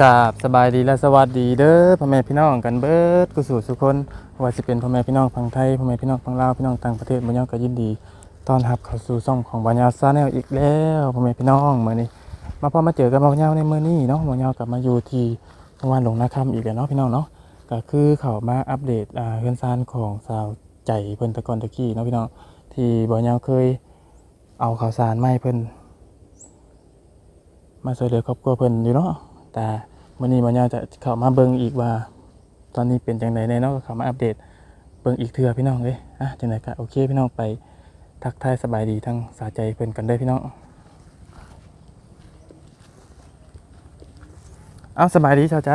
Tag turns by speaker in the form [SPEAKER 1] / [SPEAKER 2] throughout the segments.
[SPEAKER 1] กราบสบายดีและสวัสดีเด้อพ่อแม่พี่น้องกันเบิดกุสู่สุคนว่าสิเป็นพ่อแม่พี่น้องฝั่งไทยพ่อแม่พี่น้องฝั่งลาวพี่น้องต่างประเทศบ่ยาวก็ยินดีต้อนรับเข้าสู่ช่องของบ่ยาวซาแนลอีกแล้วพ่อแม่พี่น้องมื้อนี้ มาพอมาเจอกันบ่ยาวในมื้อนี้เนาะบ่ยาวกลับมาอยู่ที่โรงพยาบาลหลงนาคำอีกแล้วเนาะพี่น้องเนาะก็คือเข้ามาอัปเดตอ่าเฮือนซานของสาวใจเพิ่นตะกอนตะกี้เนาะพี่น้องที่บ่ยาวเคยเอาข้าวสารมาให้เพิ่นมาช่วยเหลือครอบครัวเพิ่นอยู่เนาะ แต่วันนี้มันยาจะเข้ามาเบิ่งอีกว่า ตอนนี้เป็นจังไดแน่เนาะก็เข้ามาอัปเดตเบิ่งอีกเทื่อพี่น้องเอ้ยอะจังไดก็โอเคพี่น้องไปทักทายสบายดีทั้งสาใจเพิ่นกันเด้อพี่น้องเอาสบายดีชาวใจ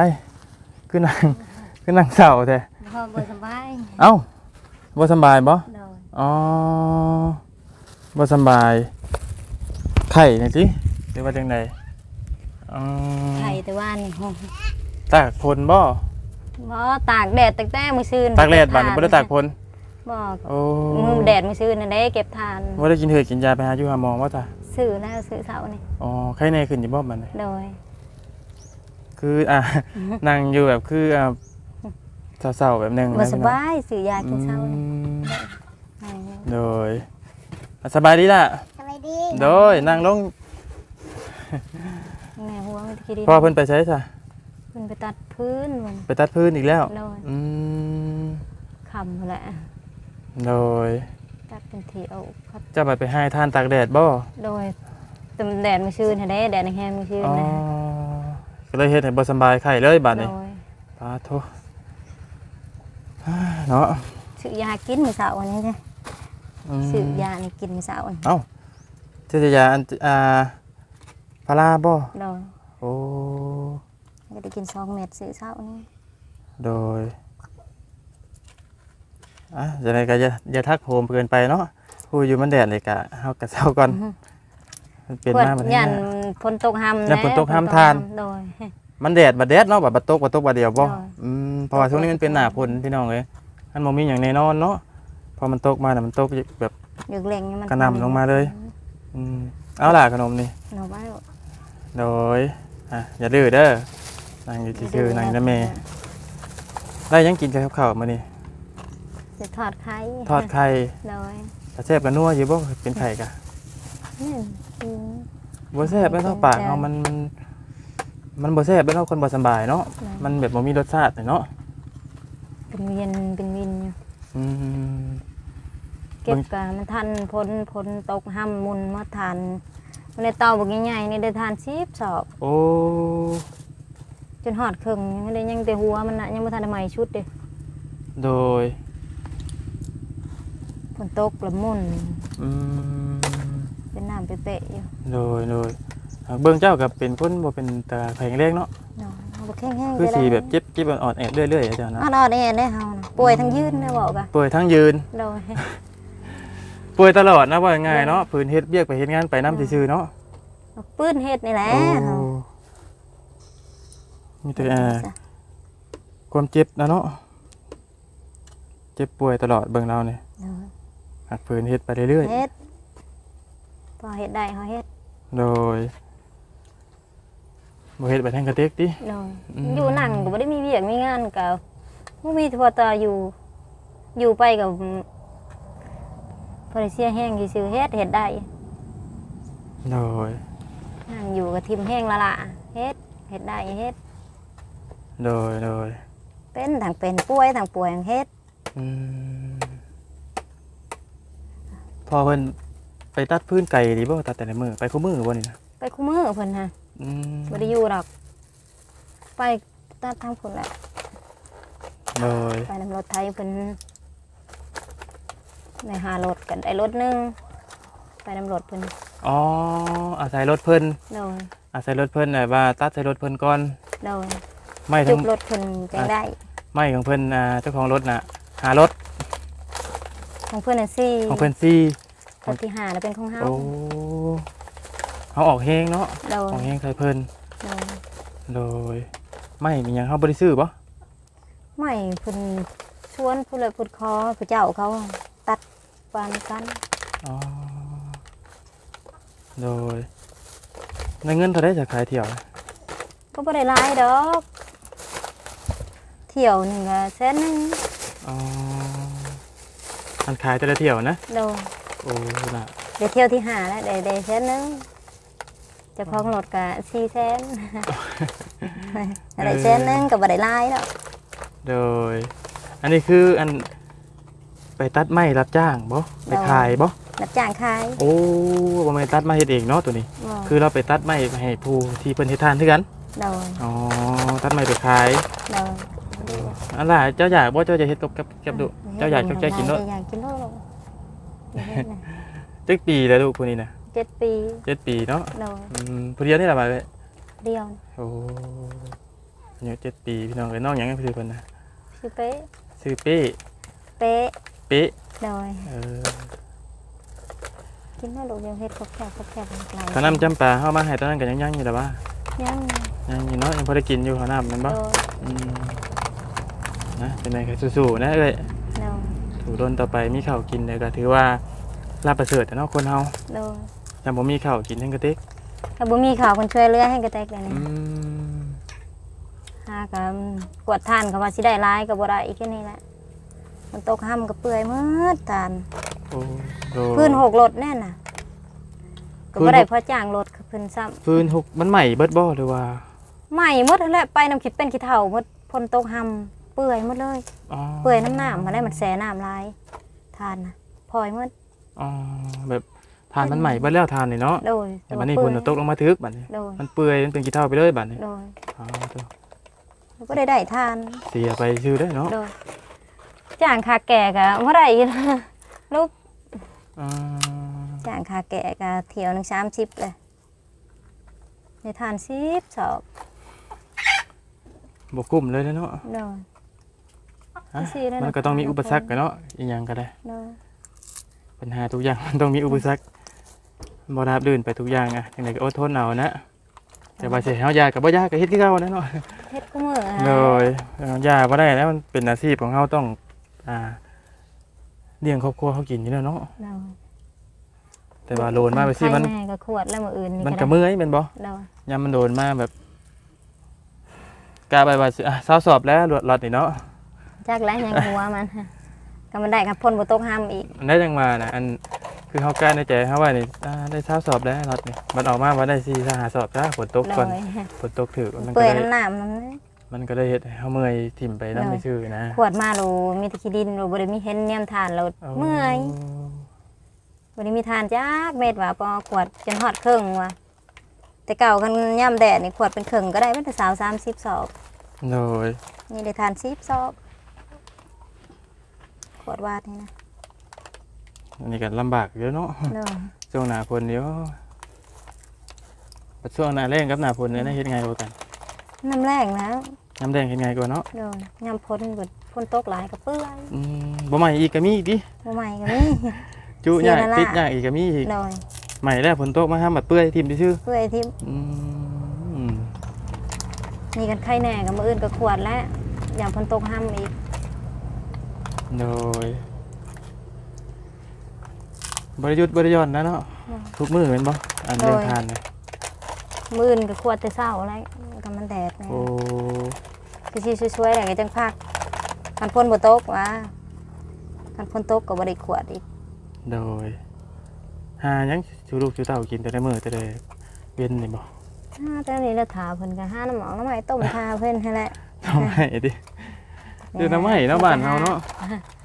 [SPEAKER 1] คือนั่งคือนั่งเศร้าแท้
[SPEAKER 2] พอบ่สบาย
[SPEAKER 1] เอ้าบ่สำบายบ่
[SPEAKER 2] โดย
[SPEAKER 1] อ๋อบ่สำบายไข้นี่สิหรือว่าจังได อ๋อ
[SPEAKER 2] ไข่แต่ว่านี่โห
[SPEAKER 1] ตากฝนบ่
[SPEAKER 2] บ่ตากแดดตั้งแต่มื้อซื่น
[SPEAKER 1] ตากแดดบัดนี้บ่ได้ตากฝน
[SPEAKER 2] บ่
[SPEAKER 1] โอ้
[SPEAKER 2] มือแดดมื้อซื่นนั่นได้เก็บทาน
[SPEAKER 1] บ่ได้กินเหือกินยาไปหาอยู่หาหมอว่าจ้ะ
[SPEAKER 2] ซื้อแล้วซื้อเช้านี่
[SPEAKER 1] อ๋อไข้แน่ขึ้นอยู่บ่บัดนี้
[SPEAKER 2] โดย
[SPEAKER 1] คืออะนั่งอยู่แบบคืออะเศร้าๆแบบหนึง
[SPEAKER 2] บ่
[SPEAKER 1] นะ
[SPEAKER 2] ส
[SPEAKER 1] พี่น้อง
[SPEAKER 2] บายซื้อยากินเช้านี่
[SPEAKER 1] อืม
[SPEAKER 2] นั่น
[SPEAKER 1] โดยอะสบายดีล่ะ
[SPEAKER 2] สบายดี
[SPEAKER 1] โดยนั่งลง
[SPEAKER 2] แม่หัวมันคิดดี
[SPEAKER 1] พ่อเพิ่นไปใช้ซะ
[SPEAKER 2] เพิ่นไปตัดพื้นมัน
[SPEAKER 1] ไปตัดพื้นอีกแล้ว
[SPEAKER 2] โดย
[SPEAKER 1] อืม
[SPEAKER 2] คำแหละ
[SPEAKER 1] โดย
[SPEAKER 2] ตัดเป็นที่เอาครับ
[SPEAKER 1] จะไปไปให้ท่านตากแดดบ่
[SPEAKER 2] โดยแต่มันแดดมื้อซื่นหั่นเด้แดดในแฮมมื้อซื่น
[SPEAKER 1] อ๋อ
[SPEAKER 2] นะ
[SPEAKER 1] ก็เลยเฮ็ดให้บ่สำบายไข้เลยบัด
[SPEAKER 2] โด
[SPEAKER 1] นี้
[SPEAKER 2] ย
[SPEAKER 1] ปาโทเนาะ
[SPEAKER 2] ซื้อยากินมื้อเช้านี่จ้ะ
[SPEAKER 1] อืม
[SPEAKER 2] ซื้อยานี่กินมื้อเช้านี่
[SPEAKER 1] เอ้าเจตยาอันอ่าพาราบ่
[SPEAKER 2] โดย
[SPEAKER 1] โอ้
[SPEAKER 2] ก็ได้กินสองเม็ดซื้อเช้านี่
[SPEAKER 1] โดยอะจะไหนก็อย่าอย่าทักโหมเกินไปเนาะผู้อยู่มันแดดเลยกะเฮากะเซาก่อนมันเปลี่ยนมาบัดนี้
[SPEAKER 2] ยัน
[SPEAKER 1] นะ
[SPEAKER 2] ฝนตกห้ำ
[SPEAKER 1] ยันฝนตกห้ำทาน
[SPEAKER 2] โดย
[SPEAKER 1] มันแดดบัดแดดเนาะบัดบัดตกบัดตกบัดเดียวบ่
[SPEAKER 2] ใช่
[SPEAKER 1] อืมเพราะว่าช่วงนี้มันเป็นหน้าฝนพี่น้องเอ้ยมันบ่มีหยังแน่นอนเนาะพอมันตกมาน่ะมันตกแบบ
[SPEAKER 2] หยุกเล่งมัน
[SPEAKER 1] กระหน่ำลงมาเลย อืมเอาล่ะขนมนี่
[SPEAKER 2] หนูว่า
[SPEAKER 1] โดย อะอย่าดื้อเด้อนั่งอยู่ซื่อๆนั่งอยู่นะแม่ได้ยังกินกับข้าวมื้อนี้
[SPEAKER 2] จะทอดไข่
[SPEAKER 1] ทอดไข่
[SPEAKER 2] โดย
[SPEAKER 1] ตาแซ่บกันนัวอยู่บ่เป็นไข่กะ
[SPEAKER 2] นี่คือ
[SPEAKER 1] บ่แซ่บเป็นเท่าปากเนาะมันมันมันบ่แซ่บเป็นเท่าคนบ่สำบายเนาะมันแบบบ่มีรสชาติเนาะ
[SPEAKER 2] เป็นเวียนเป็นวินอยู่
[SPEAKER 1] อืม
[SPEAKER 2] เก็บกะมันทันฝนฝนตกห้ำมุนมาทานมัน ในเตาบกใหญ่ๆนี่ได้ทานชีบสอบ
[SPEAKER 1] โอ้
[SPEAKER 2] จนหอดครึ่งยังได้ยังแต่หัวมันน่ะยังไม่ทันได้ใหม่ชุดเด้
[SPEAKER 1] โดย
[SPEAKER 2] ฝนตกละมุน
[SPEAKER 1] อืม
[SPEAKER 2] เป็นน้ำเป๊ะๆอยู่
[SPEAKER 1] โดยโดยอ่าเบิ่งเจ้าก็เป็นคนบ่เป็นตาแข็งแรงเนาะ
[SPEAKER 2] โดยเอาบ่แข็งๆ
[SPEAKER 1] คือ
[SPEAKER 2] ไป
[SPEAKER 1] สี
[SPEAKER 2] เลย
[SPEAKER 1] แบบเจ็บเจ็บอ่อนๆแอดเรื่อยๆอาจารย์เนาะ
[SPEAKER 2] อ่อนๆนี่ได้เฮานะป่วยทั้งยืนได้บอกกะ
[SPEAKER 1] ป่วยทั้งยืน
[SPEAKER 2] โดย
[SPEAKER 1] ป่วยตลอดนะว่าง่ายๆเนาะพื้นเฮ็ดเบียกไปเฮ็ดงานไปน้ำซื่อๆเนาะ
[SPEAKER 2] ปื้นเฮ็ดนี่แหละ
[SPEAKER 1] โอ้มีแต่อ่าความเจ็บนะเนาะเจ็บป่วยตลอดเบิ่งเราเนี่ยหักพื้นเฮ็ดไปเรื่อย
[SPEAKER 2] เฮ็ดพอเฮ็ดได้เขาเฮ็ด
[SPEAKER 1] ๆโดยบ่เฮ็ดไปแทงกระเตกติ
[SPEAKER 2] โดย
[SPEAKER 1] อืม
[SPEAKER 2] อยู่นั่งก็บ่ได้มีเวียกมีงานก็บ่มีเฉพาะตาอยู่อยู่ไปกับ พอได้เสียแห้งซื่อๆเฮ็ดเฮ็ดได้
[SPEAKER 1] โดย
[SPEAKER 2] นั่งอยู่กับทิมแห้งละล่ะเฮ็ดเฮ็ดได้เฮ็ด
[SPEAKER 1] โดยโดย
[SPEAKER 2] เป็นทางเป็นป่วยทางป่วยเฮ็ด
[SPEAKER 1] อืมพอเพิ่นไปตัดพื้นไก่ดีบ่ตัดแต่ละมื้อไปคู่มือบ่นี่นะ
[SPEAKER 2] ไปคู่มือเพิ่นฮะ
[SPEAKER 1] อืม
[SPEAKER 2] บ่ได้อยู่ดอก ไปตัดทางพุ่นแหละ
[SPEAKER 1] โดย
[SPEAKER 2] ไปนำรถไทยเพิ่น ในหารถกันได้รถหนึงไปนำรถเพิ่น
[SPEAKER 1] อ๋ออาศัยรถเพิ่น
[SPEAKER 2] โดย
[SPEAKER 1] อาศัยรถเพิ่นน่ะว่าตัดใส่รถเพิ่นก่อน
[SPEAKER 2] โดย
[SPEAKER 1] ไม่
[SPEAKER 2] จุ
[SPEAKER 1] ทั้
[SPEAKER 2] บ
[SPEAKER 1] ง
[SPEAKER 2] รถเพิ่นจังได้
[SPEAKER 1] ไม่ของเพิ่นอ่าเจ้าของรถน่ะหารถ
[SPEAKER 2] ของเพื่อนน่ะสี่
[SPEAKER 1] ของเพิ่นซี่
[SPEAKER 2] คนที่ห้าแล้วเป็นของเฮา
[SPEAKER 1] โอ้เขาออกเฮงเนาะ
[SPEAKER 2] โด
[SPEAKER 1] อยอกเฮงใส่เพิ่น
[SPEAKER 2] โดย
[SPEAKER 1] โดยไม่มีหยังเฮาบ่ได้ซื้อบ่
[SPEAKER 2] ไม่เพิ่นชวนผู้เลยพูดคอผู้เจ้าเขาตัด ปานกัน
[SPEAKER 1] อ๋อโดยในเงินเท่าได้จะขายเที่ยว
[SPEAKER 2] พก็บ่ได้หลายดอก เที่ยวหนึงก็แสนหนึง
[SPEAKER 1] อ๋อมันขายแต่ละเที่ยวนะ
[SPEAKER 2] โดย
[SPEAKER 1] โอ้น่ะ
[SPEAKER 2] เดี๋ยวเที่ยวที่ห้าแล้วได้ได้แสนหนึงเจะของรถก็4แสนได้แสนหนึงก็บ่ได้หลายดอก
[SPEAKER 1] โดย อันนี้คืออัน ไปตัดไม้รับจ้างบ่ไปขายบ่
[SPEAKER 2] รับจ้างขาย
[SPEAKER 1] โอ้บ่แม่นตัดไม้เฮ็ดเองเนาะตัวนี้
[SPEAKER 2] บ่
[SPEAKER 1] คือเราไปตัดไม้ไปให้ผู้ที่เพิ่นเฮ็ดทานคือกัน
[SPEAKER 2] โดย
[SPEAKER 1] อ๋อตัดไม้ไปขาย
[SPEAKER 2] โดย
[SPEAKER 1] อันล่ะเจ้าอยากบ่เจ้าจะเฮ็ดกับกับกับดุเจ้าอยากเจ้าใจกินเนาะ
[SPEAKER 2] อยากกินโลกอยากเฮ็ดน่ะ
[SPEAKER 1] จักปีแล้วลูกผู้นี้น่ะ
[SPEAKER 2] เจ็ดปี
[SPEAKER 1] เจ็ดปีเนาะ
[SPEAKER 2] โดย
[SPEAKER 1] อืมผู้เดียวนี่ล่ะมาเลย
[SPEAKER 2] เดียว
[SPEAKER 1] โอ้อายุเจ็ดปีพี่น้องเอ้ยน้องหยังให้พี่เพิ่นนะ
[SPEAKER 2] ชื่อเป๊ะ
[SPEAKER 1] ชื่อเป้
[SPEAKER 2] เป๊ะ
[SPEAKER 1] เป๊ะ
[SPEAKER 2] โดย
[SPEAKER 1] เออ
[SPEAKER 2] กินโลกยังเฮ็ดครบแค่ครบแค่ไกล
[SPEAKER 1] ข้าวน้ำจำปาเฮามาให้ตอนนั้นก็ยังยังอยู่แต่ว่า
[SPEAKER 2] ยัง
[SPEAKER 1] ยังอยู่เนาะยังพอได้กินอยู่ข้าวน้ำแม่นบ่
[SPEAKER 2] โดย
[SPEAKER 1] อืมนะเป็นไงก็สู้ๆนะเอ้ย
[SPEAKER 2] โดย
[SPEAKER 1] ถูดนต่อไปมีข้าวกินเลยก็ถือว่าลาบประเสริฐแต่เนาะคนเฮา
[SPEAKER 2] โดย
[SPEAKER 1] ยังบ่มีข้าวกินทั้งกระติก
[SPEAKER 2] ถ้าบ่มีข่าวคนช่วยเหลือให้กระแตกเลย
[SPEAKER 1] อื
[SPEAKER 2] นะ
[SPEAKER 1] ม
[SPEAKER 2] หาก็กวดทานก็ว่าสิได้หลายก็บ่ได้อีกแค่นี้แหละ มันตกห้ำก็เปื่อยหมืดทาน
[SPEAKER 1] โอ้โด
[SPEAKER 2] พื้นหกรถแน่น่ะ ก็
[SPEAKER 1] พื้น
[SPEAKER 2] บ่
[SPEAKER 1] หก
[SPEAKER 2] ได้พอจ้างรถเพิ่นซ้ำ
[SPEAKER 1] ฟืนหกมันใหม่เบิดบ่หรือว่า
[SPEAKER 2] ใหม่หมดนั่นแหละไปน้ำคิดเป็นขี้เถ้าหมดพ่นตกห้ำเปื่อยหมดเลย
[SPEAKER 1] อ๋อ
[SPEAKER 2] เปื่อยน้ำน้ำมาได้มันแสน้ำลายทานน่ะพลอยหมด
[SPEAKER 1] อ๋อแบบทานมันใหม่เบิดแล้วทานนี่เนาะ
[SPEAKER 2] โดย
[SPEAKER 1] แต่บัดนี้ฝนตกลงมาทึกบัดนี้
[SPEAKER 2] โดย
[SPEAKER 1] มันเปื่อยมันเป็นกี่เท่าไปเลยบัดนี้
[SPEAKER 2] โดย
[SPEAKER 1] อ๋อตัว
[SPEAKER 2] แล้วก็ได้ได้ทาน
[SPEAKER 1] เสียไปชื่อได้อเนาะ
[SPEAKER 2] โดย จ้างคาแก่ก็บ่ได้อีกนะลูก
[SPEAKER 1] อ๋อ
[SPEAKER 2] จ้างคาแก่ก็เที่ยวหนึง30เลยได้ทาน10สอบ
[SPEAKER 1] บ่คุ้มเลยเนาะ
[SPEAKER 2] โดย
[SPEAKER 1] ฮะ
[SPEAKER 2] สิได้
[SPEAKER 1] มันก็ต้องมีอุปสรรคกันเนาะอีหยังก็ได้
[SPEAKER 2] โดย
[SPEAKER 1] ปัญหาทุกอย่างมันต้องมีอุปสรรคบ่ราบรื่นไปทุกอย่างอะจังไดก็อดทนเอานะแต่ว่าสิให้เฮายากก็บ่ยากก็เฮ็ดคือเก่านะเนาะ
[SPEAKER 2] เฮ็ดกูมื้อ
[SPEAKER 1] โดยเอ่อยากบ่ได้แล้วมันเป็นอาชีพของเฮาต้อง อ่าเลี้ยงครอบครัวเขากินอยู่แล้วเนาะ
[SPEAKER 2] โดย
[SPEAKER 1] แต่ว่าโลนมาไปสิมัน
[SPEAKER 2] ใครแม่ก็ขวดแล้วมื้ออื่นนี่
[SPEAKER 1] มัน
[SPEAKER 2] ก็
[SPEAKER 1] ก็
[SPEAKER 2] ได้
[SPEAKER 1] เมื่อยแม่นบ่
[SPEAKER 2] โดย
[SPEAKER 1] ยามมันโดนมาแบบกาไปว่าสิอะเช้าสอบแล้วรถนี่เนาะ
[SPEAKER 2] จักแล้วยังหัวมันก็มันได้ครับพ่นบ่ตกห้ำอีก
[SPEAKER 1] อันได้จังมาน่ะอันคือเฮากล้าในใจเฮาว่านี่อ่าได้เช้าสอบแล้วรถนี่มันออกมาว่าได้4 5หาสอบจ้าฝนตก
[SPEAKER 2] โด
[SPEAKER 1] ก่อน
[SPEAKER 2] ย
[SPEAKER 1] ฝนตกถึกมันก็
[SPEAKER 2] เปื่อย
[SPEAKER 1] ได้
[SPEAKER 2] น้ำน้ำมันนะ
[SPEAKER 1] มันก็ได้เฮ็ดให้เฮาเมื่อยถิ่มไปนำ
[SPEAKER 2] โดย
[SPEAKER 1] ไม่ซื่อนะ
[SPEAKER 2] ขวดมาโลมีแตะขี้ดินโลบ่ได้มีเห็นเนียมทานเราเมื่อยบ่ได้มีทานจักเม็ดว่าปอขวดจนฮอดครึ่งว่ะแต่เก่าคันย่ำแดดนี่ขวดเป็นครึ่งก็ได้เป็นแต่สาว30ซอก
[SPEAKER 1] โดย
[SPEAKER 2] นี่ได้ทาน10ซอกขวดวาดนี่นะ
[SPEAKER 1] อันนี้ก็ลำบากเยอะเนาะ
[SPEAKER 2] โดย
[SPEAKER 1] ช่วงหน้าฝนเดี๋ยวบัดช่วงหน้าแล้งกับหน้าฝนเนี่ยนะเฮ็ดไงกว่ากัน
[SPEAKER 2] น้ำแรงแล้ว
[SPEAKER 1] น้ำแดงเฮ็ดไงกว่าเนาะ
[SPEAKER 2] โดยย่ำพ้นบ่พ้นตกหลายก็เปื่อย
[SPEAKER 1] อืมบ่ใหม่อีกก็มีอีกดิ
[SPEAKER 2] บ่ใหม่ก็มี
[SPEAKER 1] จุ
[SPEAKER 2] เสี
[SPEAKER 1] ยายก
[SPEAKER 2] นั่นล่ะ
[SPEAKER 1] ติดยากอีกก็มีอีก
[SPEAKER 2] โดย
[SPEAKER 1] ใหม่แล้วฝนตกมาห้ามบัดเปื่อยทิ่มซื่อ
[SPEAKER 2] เปื่อยที่
[SPEAKER 1] ๆอืม
[SPEAKER 2] นี่กันไข้แน่กับมืออื่นก็ขวดแล้วอย่างพ้นตกห้ำอีก
[SPEAKER 1] โดยบริยุทธ์บริยอนนะเนาะ
[SPEAKER 2] อืม
[SPEAKER 1] ทุกมื้อแม่นบ่อันเรื่อง
[SPEAKER 2] โดย
[SPEAKER 1] ทานเนี่ย
[SPEAKER 2] มืออื่นก็ขวดแต่เศร้าแล้วกับมันแดดแน่
[SPEAKER 1] โอ้
[SPEAKER 2] คือชีช่วยๆอะไรก็จังพักกันพ้นบ่ตกว่ากันพ้นตกก็บ่ได้ขวดอีก
[SPEAKER 1] โดยหาหยังชูลูกชูเต้ากินแต่ละมื้อแต่ละเว้นนี่บ่
[SPEAKER 2] อ้าแต่นี่ละถาเพิ่นก็หาน้ำหมองน้ำไม้ต้มทาเพิ่นให้แหละ
[SPEAKER 1] ทำไมดิคือน้ำไม้เนาะบ้านเฮาเนาะ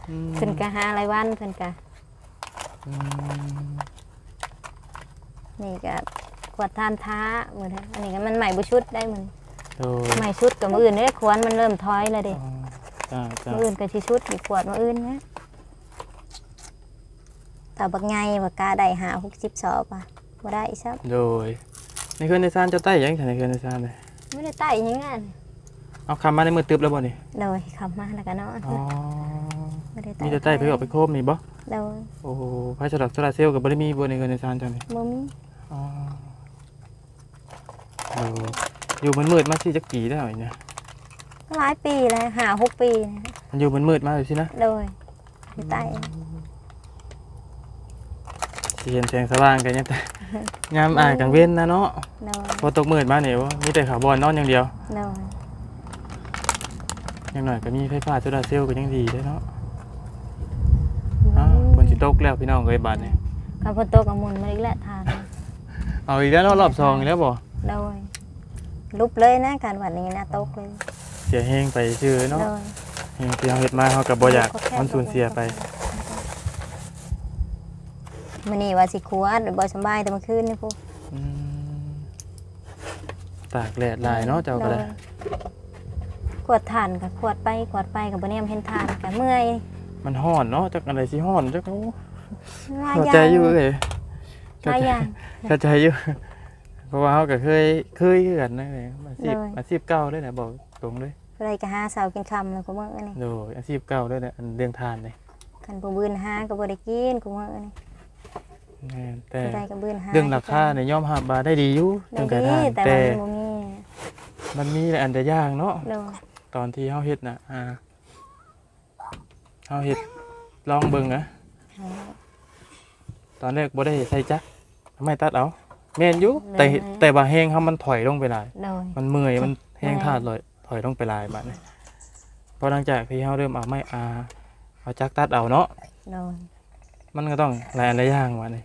[SPEAKER 1] อืม
[SPEAKER 2] เพิ่นก็หารายวันเพิ่นก็
[SPEAKER 1] อืม
[SPEAKER 2] นี่ก็ขวดทานท้ามื้อนี้อันนี้ก็มันใหม่บ่ชุดได้มื้อนี้
[SPEAKER 1] โดย
[SPEAKER 2] ใหม่ชุดกับมื้ออื่นเด้ควรมันเริ่มถอยแล้วเด้
[SPEAKER 1] อ๋อจ้าจ้า
[SPEAKER 2] มื้ออื่นก็สิชุดอีกขวดมื้ออื่นนะแต่บักไงบักกาได้หา60สอบอะบ่ได้อีซับ
[SPEAKER 1] โดยในเคือนในซานเจะใต้หยังฉันในเคือนในซานเลย
[SPEAKER 2] ไม่ได้ไต่ยังไง
[SPEAKER 1] เอาคำมาในมือตึบแล้วบ่นี่
[SPEAKER 2] โดยคำมาแล้วก็นอน
[SPEAKER 1] อ๋อ
[SPEAKER 2] ไม่ได้ไต่
[SPEAKER 1] มีแต่ใต้ไปออกไปโคมนี่บ่
[SPEAKER 2] โดย
[SPEAKER 1] โอ้โหไฟสลับโซลาร์เซลล์กับบริมีบนในเงินในซานจังนี่
[SPEAKER 2] บ่มี
[SPEAKER 1] อ๋อโอ้ อยู่มันมืดๆมาสิจักปีได้วเนี่ย
[SPEAKER 2] ก็หลายปีแล้วหาหกปีนะ
[SPEAKER 1] มันอยู่มันมืดๆมาเลยสินะ
[SPEAKER 2] โดยไม่ไต่
[SPEAKER 1] สิเห็นแสงสว่างกันยังแต่ยามอ่านกลางเว้นนะเนาะ
[SPEAKER 2] โดย
[SPEAKER 1] พอตกมืดมาเนี่ยว่ามีแต่ขาวบอลนอนอย่างเดียว
[SPEAKER 2] โดย
[SPEAKER 1] อย่างหน่อยก็มีไฟฟ้าโซลาร์เซลล์ก็ยังดีเด้อเนาะอ้าวฝนสิตกแล้วพี่น้องเอ้ยบาดนี้
[SPEAKER 2] คันฝนตกก็หมุนมาอีกแล้วทาน
[SPEAKER 1] เอาอีกแล้วเนาะรอบสองอีกแล้วบ่
[SPEAKER 2] โดย ลุบเลยนะการวันนี้นะตกเลย
[SPEAKER 1] เสียแห้งไปชื่อเนาะ
[SPEAKER 2] โดย
[SPEAKER 1] แห้งที่เฮาเฮ็ดมาเฮาก็บ่อยากมันสูญเสียไป
[SPEAKER 2] มื้อนี้ว่าสิขวดบ่สำบายแต่เมื่อคืนนี่พุ
[SPEAKER 1] อืมตากแดดหลายเนาะเจ้าก็ได้
[SPEAKER 2] ขวดทานกับขวดไปขวดไปกับบ่แนมเห็นทานกับเมื่อย
[SPEAKER 1] มันฮ้อนเนาะจักอะไรสิฮ้อนจักโอ้
[SPEAKER 2] หลาย
[SPEAKER 1] เข้า
[SPEAKER 2] อย่า
[SPEAKER 1] ใจ
[SPEAKER 2] ง
[SPEAKER 1] อยู่เอ้ย
[SPEAKER 2] หลายอย่าง
[SPEAKER 1] เข้าใจอยู่ เพราะว่าเฮาก็เคยเคยคือกันนะเอ้ยอาชีพ
[SPEAKER 2] เลย
[SPEAKER 1] อาชีพเก่าเลยนะบอกตรงเลย
[SPEAKER 2] เพิ่นก็หาเสากินค่ำแล้วกูมื้อนี่
[SPEAKER 1] โดยอาชีพเก่าเลยนะอันเรื่องทานนี่
[SPEAKER 2] คันผู้บืนหาก็บ่ได้กินกูมื้อนี่
[SPEAKER 1] แม่นแต่
[SPEAKER 2] ผู้ใดก็บืนหา
[SPEAKER 1] เรื่องราคาเนี่ยย่อมหับบาได้ดีอยู่
[SPEAKER 2] ได้
[SPEAKER 1] เรื่องการ
[SPEAKER 2] ดี
[SPEAKER 1] ทาน
[SPEAKER 2] แต่
[SPEAKER 1] แต่
[SPEAKER 2] ว่ามันบ่มี
[SPEAKER 1] มันมีอันแต่ยากเนาะ
[SPEAKER 2] โดย
[SPEAKER 1] ตอนที่เฮาเฮ็ดน่ะอ่าเฮาเฮ็ดลองเบิ่งนะตอนแรกบ่ได้ใส่จักรทำไมตัดเอา แม่นอยู่แต่แต่ว่าแห้งเฮามันถอยลงไปหลาย
[SPEAKER 2] โดย
[SPEAKER 1] มันเมื่อยมันแห้ง
[SPEAKER 2] แม่น
[SPEAKER 1] ธาตุลอยถอยลงไปหลายบาดนี้พอหลังจากที่เฮาเริ่มเอาไม้อาเอาจักรตัดเอาเนาะ
[SPEAKER 2] โดย
[SPEAKER 1] มันก็ต้องหลายอันหลายอย่างว่านี่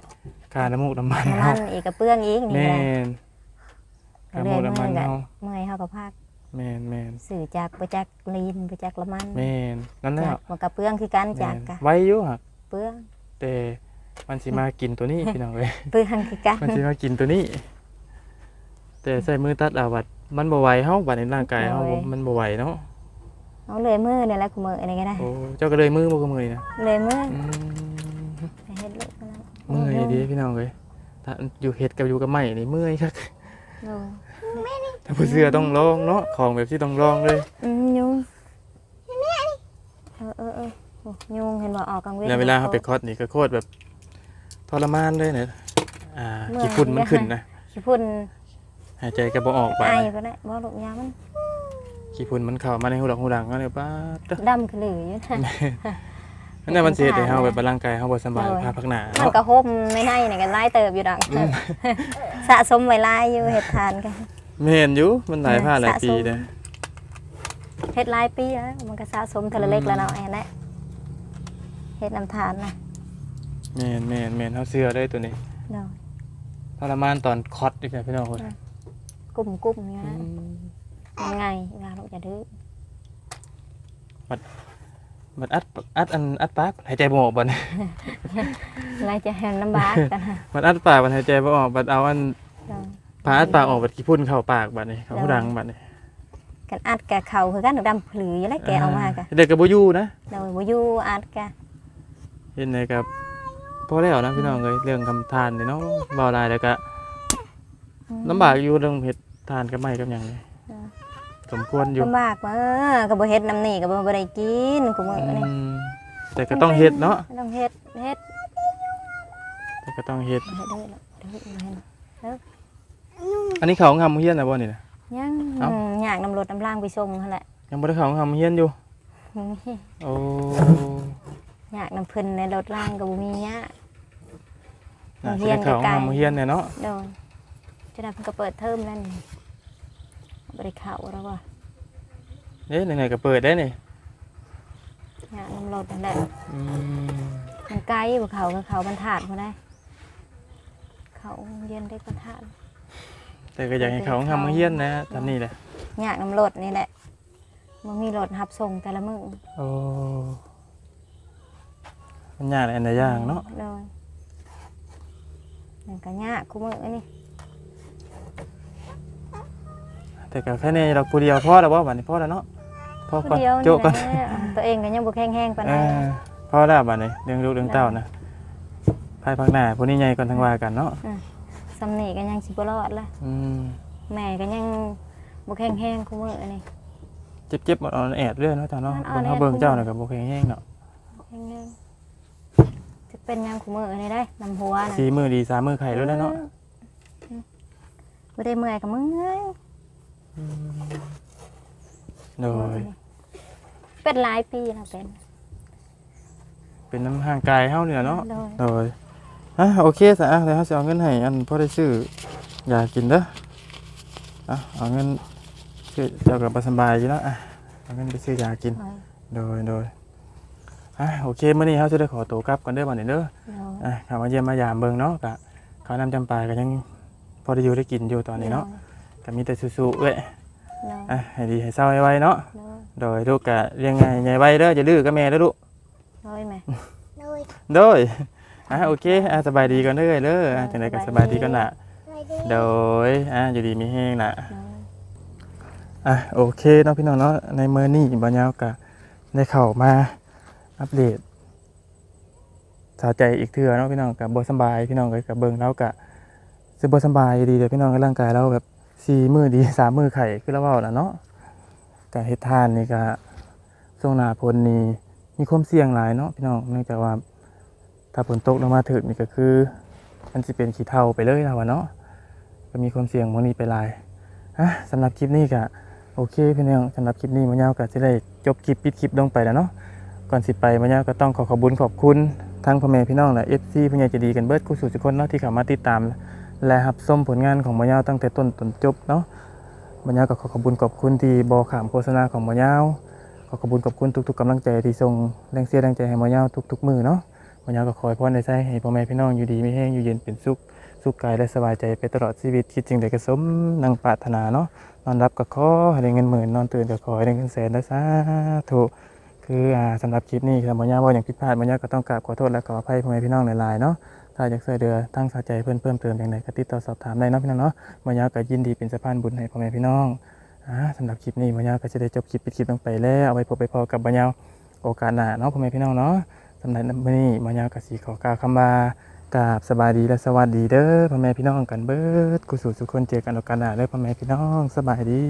[SPEAKER 1] การน้ำมูกน้ำมัน
[SPEAKER 2] น้ำมั
[SPEAKER 1] เฮาน
[SPEAKER 2] อีกก็เปลืองอีกนี่
[SPEAKER 1] แม่
[SPEAKER 2] แหละ
[SPEAKER 1] นการน้ำมูกน้ำมันเฮา
[SPEAKER 2] เมื่อยเฮาก็พาก
[SPEAKER 1] แม่นแม่น
[SPEAKER 2] สื่อจากบ่จักลีนบ่จักละมัน
[SPEAKER 1] แม่นนั่นแหละ
[SPEAKER 2] จากมันก็เปลืองคือกันจาก
[SPEAKER 1] แม่น
[SPEAKER 2] กะ
[SPEAKER 1] ไว้อยู่หัก
[SPEAKER 2] เปลือง
[SPEAKER 1] แต่ มันสิมากินตัวนี้พี่น้องเอ้ย
[SPEAKER 2] เปลืองคือกัน
[SPEAKER 1] มันสิมากินตัวนี้ แต่ใส่มือตัดเอาบัดมันบ่ไหวเฮาบัดในร่างกายเฮาบ่มันบ่ไหวเนาะ
[SPEAKER 2] เอาเลยมือนี่แหละกูมืออันนี้ก็ได้
[SPEAKER 1] โอ้เจ้าก็เลยมือบ่ก็มือนี่นะ
[SPEAKER 2] เลยมือ
[SPEAKER 1] อืม
[SPEAKER 2] ไปเฮ็ดลูกนั่น
[SPEAKER 1] เมื่อยดีพี่น้องเอ้ยถ้าอยู่เฮ็ดกับอยู่กับไม้นี่เมื่อยคัก
[SPEAKER 2] โอ้
[SPEAKER 1] ถ้าผู้เสื้อต้องลองเนาะของแบบที่ต้องลองเลย
[SPEAKER 2] อืมยุงเออเออเออโอ้ยุงเห็นบ่ออกกลางเว้น
[SPEAKER 1] แล้วเวลาเฮาไปคอดนี่ก็โคตรแบบ ทรมานเลยเนี่ยอ่าขี้ฝุ่นมันขึ้นนะ
[SPEAKER 2] ขี้พุ่น
[SPEAKER 1] หายใจก็บ่ออกไป
[SPEAKER 2] ไอก็ได้บ่ลูกยามัน
[SPEAKER 1] ขี้ฝุ่นมันเข้ามาในหูหลังหูดังก็เลยป้าดเด้อ
[SPEAKER 2] ดำคือหลืออยู่นะ
[SPEAKER 1] นั่นน่ะมันเสียแต่เฮาแบบร่างกายเฮาบ่สบาย
[SPEAKER 2] โดย
[SPEAKER 1] พาพักหน้า
[SPEAKER 2] มัน
[SPEAKER 1] เนาะ
[SPEAKER 2] ก็ห่มในในนี่ก็หลายเติบอยู่ดังสะสมไว้หลายอยู่เฮ็ดทานกัน
[SPEAKER 1] แม่นอยู่มันหลายผ้าหลายปี
[SPEAKER 2] สะสม
[SPEAKER 1] เด้อ
[SPEAKER 2] เฮ็ดหลายปีแล้วมันก็สะสมเทอละเล็กละน้อยนั่นแหละเฮ็ดน้ำทานนะ
[SPEAKER 1] แม่นแม่นแม่นเฮาเสื้อได้ตัวนี้
[SPEAKER 2] เนาะ
[SPEAKER 1] ทรมานตอนคอดอีกแล้วพี่น้องคน
[SPEAKER 2] กุ้มกุ้มๆเนี่ย
[SPEAKER 1] อื
[SPEAKER 2] นะ
[SPEAKER 1] ม
[SPEAKER 2] ยังไงเวลาลูกจะดื้อ
[SPEAKER 1] มันอัดอัดอันอัดปากหายใจบ่ออกบัดนี้
[SPEAKER 2] อะไรจะเห็นลำบากกันนะ
[SPEAKER 1] มันอัดปากมันหายใจบ่ออกบัดเอาอัน
[SPEAKER 2] เนาะ
[SPEAKER 1] พาอัดปากออกบัดขี้พุ่นเข้าปากบัดนี้เข้าหูดังบัดนี้
[SPEAKER 2] กันอัดกะเข่าคือกันหนูดำผลืออยู่แล้วแกเอามากะ
[SPEAKER 1] เด็กก็บ่อยู่นะ
[SPEAKER 2] โดยบ่อยู่อัดกะ
[SPEAKER 1] เห็นไหนครับ พอแล้วนะพี่น้องเอ้ยเรื่องคำทานนี่เนาะบ่ได้แล้วก็ลำบากอยู่เรื่องเฮ็ดทานกับไม้กับหยังนี่สมควรอยู่
[SPEAKER 2] ลำบากมาก็บ่เฮ็ดน้ำนี่ก็บ่บ่ได้กินกูมื้อ
[SPEAKER 1] อื
[SPEAKER 2] นี่
[SPEAKER 1] มแต่ก็ต้องเฮ็ดเนาะ
[SPEAKER 2] ต้องเฮ็ดเฮ็ด
[SPEAKER 1] แต่ก็ต้องเฮ็ด
[SPEAKER 2] เฮ็ดเด้อเด้อเฮ็ด
[SPEAKER 1] อันนี้เขาของคำเฮียนนะบ่นี่นะ
[SPEAKER 2] ยัง
[SPEAKER 1] เอ้า
[SPEAKER 2] อืมอยากนำรถน้ำล่างไปส่งหั่นแหละ
[SPEAKER 1] ยังบ่ได้เขาของคำเฮียนอยู่โอ้
[SPEAKER 2] อยากนำเพิ่นในรถล่างก็บ่มีเนี่ย
[SPEAKER 1] น่า
[SPEAKER 2] เฮี
[SPEAKER 1] สิ
[SPEAKER 2] ยน
[SPEAKER 1] ได้เขาของ
[SPEAKER 2] ไกลๆ
[SPEAKER 1] คำเฮียนเนี่ยเนาะ
[SPEAKER 2] โดนจะได้เพิ่นก็เปิดเทอมแล้วนี่บ่ได้เข้าแล้วว่ะ
[SPEAKER 1] เอ๊ะไหนๆก็เปิดได้นี่
[SPEAKER 2] อยากนำรถนั่นแหละ
[SPEAKER 1] อืม
[SPEAKER 2] มันไกลบ่เขาก็เขาบรรทัดบ่ได้เขาเรียนได้บรรทัด
[SPEAKER 1] แต่ก็อยากให้เขาของคำเฮียนนะตอนนี้แหละ
[SPEAKER 2] อยากนำรถนี่แหละมันมีรถรับส่งแต่ละมื้อ
[SPEAKER 1] โอ้มันยากหลายอันใดอย่างเนาะ
[SPEAKER 2] โดน มันก็ยากคู่มื้อนี่
[SPEAKER 1] แต่ก็แค่นี้เราผู้เดียวพอแล้วบ่บัดนี้พอแล้วเนาะพอ
[SPEAKER 2] ผู้
[SPEAKER 1] ก่อน
[SPEAKER 2] เดียว
[SPEAKER 1] โจะ
[SPEAKER 2] นี่
[SPEAKER 1] ก่อน
[SPEAKER 2] แหละตัวเองก็ยังบ่แข็งแรงปาน
[SPEAKER 1] เอ
[SPEAKER 2] ใด
[SPEAKER 1] อพอแล้วบัดนี้เรื่องลูกเรื่องเต้านะภายภาคหน้าผู้นี้ใหญ่ก่อนทั้งว่ากันเนาะ
[SPEAKER 2] สำนีก็ยังสิบ่รอดละ
[SPEAKER 1] อืม
[SPEAKER 2] แม่ก็ยังบ่แข็งแรงคู่มื้อนี่
[SPEAKER 1] เจ็บๆมันอ่อนแอดเรื่อยเนาะเจ้าเนาะ
[SPEAKER 2] มันอ่อน
[SPEAKER 1] เบิ่ง
[SPEAKER 2] แอ
[SPEAKER 1] เฮาเบิ่ง
[SPEAKER 2] ผู้
[SPEAKER 1] เจ้าน่ะก็บ่แข็งแรงเนาะ
[SPEAKER 2] แข็งแรงจะ เป็นหยังคู่มื้อนี่ได้นำหัวน่ะ
[SPEAKER 1] สีมือดีสามมือไข่ด้วยแล้วเนาะ
[SPEAKER 2] บ่ได้เมื่อยกับมึงเอ้ย
[SPEAKER 1] โดย
[SPEAKER 2] เป็นหลายปีแล้วเป็น
[SPEAKER 1] เป็นน้ำห่างกายเฮาเนี่ยเนาะ
[SPEAKER 2] โดย
[SPEAKER 1] โดยอะโอเคสะอะเดี๋ยวเขาจะเอาเงินให้อันพ่อได้ซื้อยากินเด้ออะเอาเงินซื้อเจ้ากับสบายอยู่แล้วอะเอาเงินไปซื้อยากิน
[SPEAKER 2] โดย
[SPEAKER 1] โดยโดย อะโอเคมื้อนี้เขาจะได้ขอตัวกลับก่อนเด้อบัดนี้เด้อ
[SPEAKER 2] โดย
[SPEAKER 1] อะข้ามาเยี่ยมมายามเบิ่งเนาะกะข้าวน้ำจำปาก็ยังพอได้อยู่ได้กินอยู่ตอนนี้เนาะก็มีแต่สู้ๆเว้ย
[SPEAKER 2] โดย
[SPEAKER 1] อะให้ดีให้เศร้าให้ไวเนาะ
[SPEAKER 2] โดย
[SPEAKER 1] โดยลูกกะเลี้ยงไงใหญ่ไวเด้ออย่าดื้อกับแม่เด้อลูก
[SPEAKER 2] โดยแม่
[SPEAKER 3] โดย
[SPEAKER 1] โดยอะโอเคอะสบายดีก่อนเด้อเด้ออะจังไดก็สบายดีก่อนน่ะ
[SPEAKER 3] โดยดี
[SPEAKER 1] โดยอะอยู่ดีมีแฮงน่ะ
[SPEAKER 2] โดย
[SPEAKER 1] อะโอเคเนาะพี่น้องเนาะในมื้อนี้บ่ยาวกะได้เข้ามา อัปเดตสาวใจอีกเทือเนาะพี่น้องกับบสบายพี่น้องกับเบิงแล้วกะสิบ่สบายดีเด้อพี่น้องกับร่างกายเราแบบสี่มือดีสามมือไข้คือเราเว้าละเนาะกะเฮ็ดทานนี่ก็ช่วงหน้าฝนนี่มีความเสี่ยงหลายเนาะพี่น้องเนื่องจากว่าถ้าฝนตกลงมาถึกนี่ก็คือมันสิเป็นขี้เถ้าไปเลยแล้วอะเนาะก็มีความเสี่ยงพวกนี้ไปหลายอะสำหรับคลิปนี้ก็โอเคพี่น้องสำหรับคลิปนี้มะยาวก็จะได้จบคลิปปิดคลิปลงไปแล้วเนาะ ก่อนสิไปมะยาวก็ต้องขอขอบคุญขอบคุณทั้งพ่อแม่พี่น้องและเอฟซีผู้ใหญ่ใจดีกันเบิดคู่สู่ทุกคนเนาะที่เข้ามาติดตาม และรับชมผลงานของมะยาวตั้งแต่ต้นจนจบเนาะมะยาวก็ขอขอบคุญขอบคุณที่บอขามโฆษณาของมะยาวขอขอบคุญขอบคุณทุกๆกำลังใจที่ส่งแรงเสียแรงใจให้มะยาวทุกๆมือเนาะมะยาวก็ขอให้พรได้ใช้ให้พ่อแม่พี่น้องอยู่ดีไม่แห้งอยู่เย็นเป็นสุขสุขกายและสบายใจไปตลอดชีวิตคิดจริงใดก็สมนังปรารถนาเนาะนอนรับก็ขอให้ได้เงินหมื่นนอนตื่นก็ขอให้ได้เงินแสนได้สาธุ คืออ่าสำหรับคลิปนี้สำหรับญาว่าอย่างผิดพลาดมัญญาก็ต้องกราบขอโทษและขออภัยพ่อแม่พี่น้องหลายๆเนาะถ้าอยากช่วยเหลือตั้งสาใจเพิ่มเพิ่มเติมอย่างไรก็ติดต่อสอบถามได้นะพี่น้องเนาะมัญญาก็ยินดีเป็นสะพานบุญให้พ่อแม่พี่น้องอ่าสำหรับคลิปนี้มัญญาก็จะได้จบคลิปปิดคลิปลงไปแล้วเอาไว้พบไปพอกับมัญญาโอกาสหน้าเนาะพ่อแม่พี่น้องเนาะสำหรับวันนี้มัญญาก็สีขอกล่าวคำว่ากราบสบายดีและสวัสดีเด้อพ่อแม่พี่น้องกันเบิดกุศลสุขคนเจอกันโอกาสหน้าเด้อพ่อแม่พี่น้องสบายดี